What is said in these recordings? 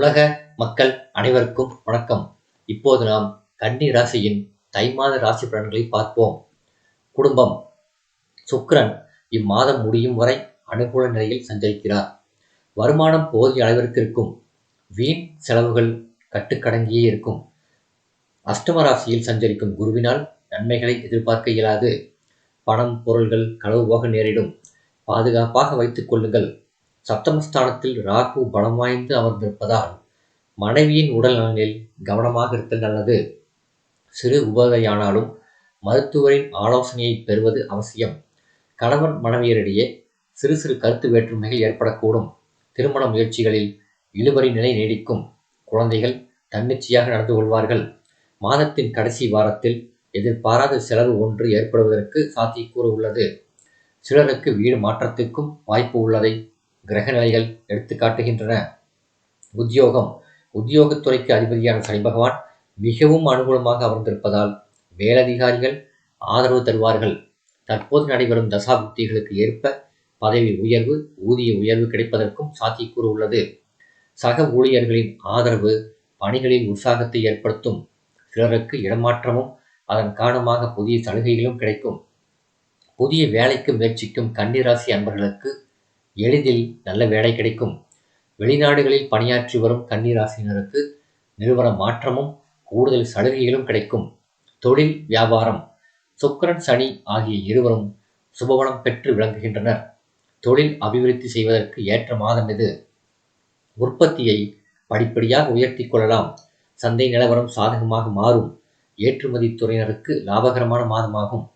உலக மக்கள் அனைவருக்கும் வணக்கம். இப்போது நாம் கன்னி ராசியின் தை மாத ராசி பலன்களை பார்ப்போம். குடும்பம். சுக்கரன் இம்மாதம் முடியும் வரை அனுகூல நிலையில் சஞ்சரிக்கிறார். வருமானம் போதிய அளவிற்கு இருக்கும். வீண் செலவுகள் கட்டுக்கடங்கியே இருக்கும். அஷ்டம ராசியில் சஞ்சரிக்கும் குருவினால் நன்மைகளை எதிர்பார்க்க இயலாது. பணம் பொருள்கள் களவு போக நேரிடும். பாதுகாப்பாக வைத்துக் கொள்ளுங்கள். சப்தமஸ்தானத்தில் ராகு பலம் வாய்ந்து அமர்ந்திருப்பதால் மனைவியின் உடல் நலனில் கவனமாக இருத்தல் நல்லது. சிறு உபதையானாலும் மருத்துவரின் ஆலோசனையை பெறுவது அவசியம். கணவன் மனைவியரிடையே சிறு சிறு கருத்து வேற்றுமைகள் ஏற்படக்கூடும். திருமண முயற்சிகளில் இழுபறி நிலை நீடிக்கும். குழந்தைகள் தன்னிச்சையாக நடந்து கொள்வார்கள். மாதத்தின் கடைசி வாரத்தில் எதிர்பாராத செலவு ஒன்று ஏற்படுவதற்கு சாத்தியக்கூறு உள்ளது. சிலருக்கு வீடு மாற்றத்திற்கும் வாய்ப்பு உள்ளதை கிரகநிலைகள் எடுத்து காட்டுகின்றன. உத்தியோகம். உத்தியோகத்துறைக்கு அதிபதியான சனி பகவான் மிகவும் அனுகூலமாக அமர்ந்திருப்பதால் மேலதிகாரிகள் ஆதரவு தருவார்கள். தற்போது நடைபெறும் தசாபுக்திகளுக்கு ஏற்ப பதவி உயர்வு ஊதிய உயர்வு கிடைப்பதற்கும் சாத்தியக்கூறு உள்ளது. சக ஊழியர்களின் ஆதரவு பணிகளில் உற்சாகத்தை ஏற்படுத்தும். சிலருக்கு இடமாற்றமும் அதன் காரணமாக புதிய சலுகைகளும் கிடைக்கும். புதிய வேலைக்கு முயற்சிக்கும் கன்னிராசி அன்பர்களுக்கு எளிதில் நல்ல வேலை கிடைக்கும். வெளிநாடுகளில் பணியாற்றி வரும் கன்னிராசினருக்கு நிறுவன மாற்றமும் கூடுதல் சலுகைகளும் கிடைக்கும். தொழில் வியாபாரம் சுக்கரன் சனி ஆகிய இருவரும் சுபவனம் பெற்று விளங்குகின்றனர். தொழில் அபிவிருத்தி செய்வதற்கு ஏற்ற மாதம் இது. உற்பத்தியை படிப்படியாக உயர்த்தி கொள்ளலாம். சந்தை நிலவரம் சாதகமாக மாறும். ஏற்றுமதி துறையினருக்கு லாபகரமான மாதமாகும்.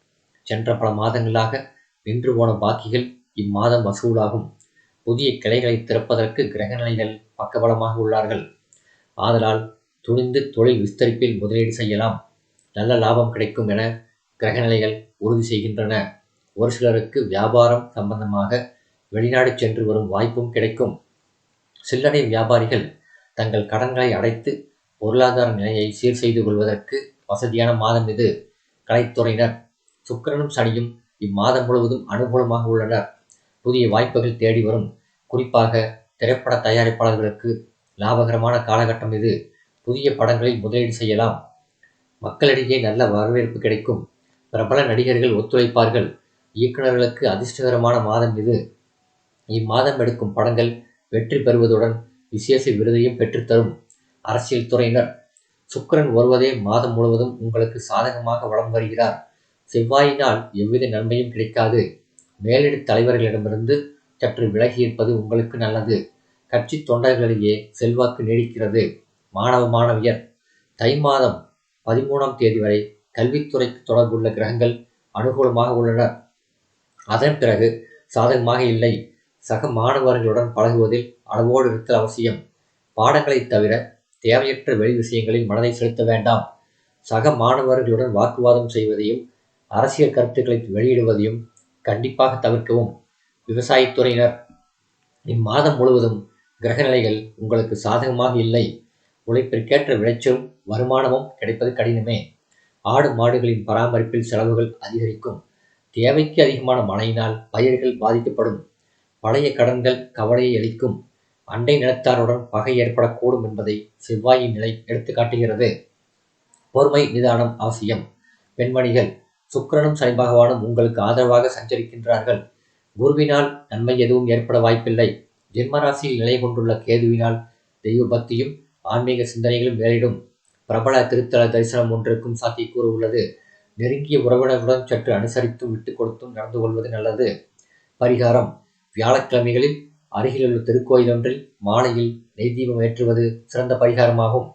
சென்ற பல மாதங்களாக நின்று போன பாக்கிகள் இம்மாதம் வசூலாகும். புதிய கிளைகளை திறப்பதற்கு கிரகநிலைகள் பக்கபலமாக உள்ளார்கள். ஆதலால் துணிந்து தொழில் விஸ்தரிப்பில் முதலீடு செய்யலாம். நல்ல லாபம் கிடைக்கும் என கிரகநிலைகள் உறுதி செய்கின்றன. ஒரு சிலருக்கு வியாபாரம் சம்பந்தமாக வெளிநாடு சென்று வரும் வாய்ப்பும் கிடைக்கும். சில்லறை வியாபாரிகள் தங்கள் கடன்களை அடைத்து பொருளாதார நிலையை சீர் செய்து கொள்வதற்கு வசதியான மாதம் இது. கலைத்துறையினர் சுக்கிரனும் சனியும் இம்மாதம் முழுவதும் அனுகூலமாக உள்ளனர். புதிய வாய்ப்புகள் தேடி வரும். குறிப்பாக திரைப்பட தயாரிப்பாளர்களுக்கு லாபகரமான காலகட்டம் இது. புதிய படங்களில் முதலீடு செய்யலாம். மக்களிடையே நல்ல வரவேற்பு கிடைக்கும். பிரபல நடிகர்கள் ஒத்துழைப்பார்கள். இயக்குநர்களுக்கு அதிர்ஷ்டகரமான மாதம் இது. இம்மாதம் எடுக்கும் படங்கள் வெற்றி பெறுவதுடன் விசேஷ விருதையும் பெற்றுத்தரும். அரசியல் துறையினர் சுக்கரன் வருவதே மாதம் முழுவதும் உங்களுக்கு சாதகமாக வளம் வருகிறார். செவ்வாயினால் எவ்வித நன்மையும் கிடைக்காது. மேலிட தலைவர்களிடமிருந்து சற்று விலகி இருப்பது உங்களுக்கு நல்லது. கட்சி தொண்டர்களிடையே செல்வாக்கு நீடிக்கிறது. மாணவ மாணவியர் தை மாதம் பதிமூணாம் தேதி வரை கல்வித்துறைக்கு தொடர்புள்ள கிரகங்கள் அனுகூலமாக உள்ளனர் அதன் பிறகு சாதகமாக இல்லை. சக மாணவர்களுடன் பழகுவதில் அளவோடு இருத்தல் அவசியம். பாடங்களை தவிர தேவையற்ற வெளி விஷயங்களில் மனதை செலுத்த வேண்டாம். சக மாணவர்களுடன் வாக்குவாதம் செய்வதையும் அரசியல் கருத்துக்களை வெளியிடுவதையும் கண்டிப்பாக தவிர்க்கவும். விவசாயத்துறையினர் இம்மாதம் முழுவதும் கிரகநிலைகள் உங்களுக்கு சாதகமாக இல்லை. உழைப்பிற்கேற்ற விளைச்சலும் வருமானமும் கிடைப்பது கடினமே. ஆடு மாடுகளின் பராமரிப்பில் செலவுகள் அதிகரிக்கும். தேவைக்கு அதிகமான மழையினால் பயிர்கள் பாதிக்கப்படும். பழைய கடன்கள் கவலையை அளிக்கும். அண்டை நிலத்தாருடன் பகை ஏற்படக்கூடும் என்பதை செவ்வாயின் நிலை எடுத்துக்காட்டுகிறது. பொறுமை நிதானம் அவசியம். பெண்மணிகள் சுக்கிரனும் சனி பகவானும் உங்களுக்கு ஆதரவாக சஞ்சரிக்கின்றார்கள். குருவினால் நன்மை எதுவும் ஏற்பட வாய்ப்பில்லை. ஜென்மராசியில் நிலை கொண்டுள்ள கேதுவினால் தெய்வ பக்தியும் ஆன்மீக சிந்தனைகளும் வேறிடும். பிரபல திருத்தல தரிசனம் ஒன்றுக்கும் சாத்தியக்கூறு உள்ளது. நெருங்கிய உறவினர்களுடன் சற்று அனுசரித்தும் விட்டு கொடுத்தும் நடந்து கொள்வது நல்லது. பரிகாரம். வியாழக்கிழமைகளில் அருகிலுள்ள திருக்கோயில் ஒன்றில் மாலையில் நெய் தீபம் ஏற்றுவது சிறந்த பரிகாரமாகும்.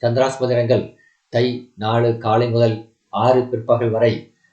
சந்திராஸ்ம தினங்கள் தை நாலு காலை முதல் ஆறு பிற்பகல் வரை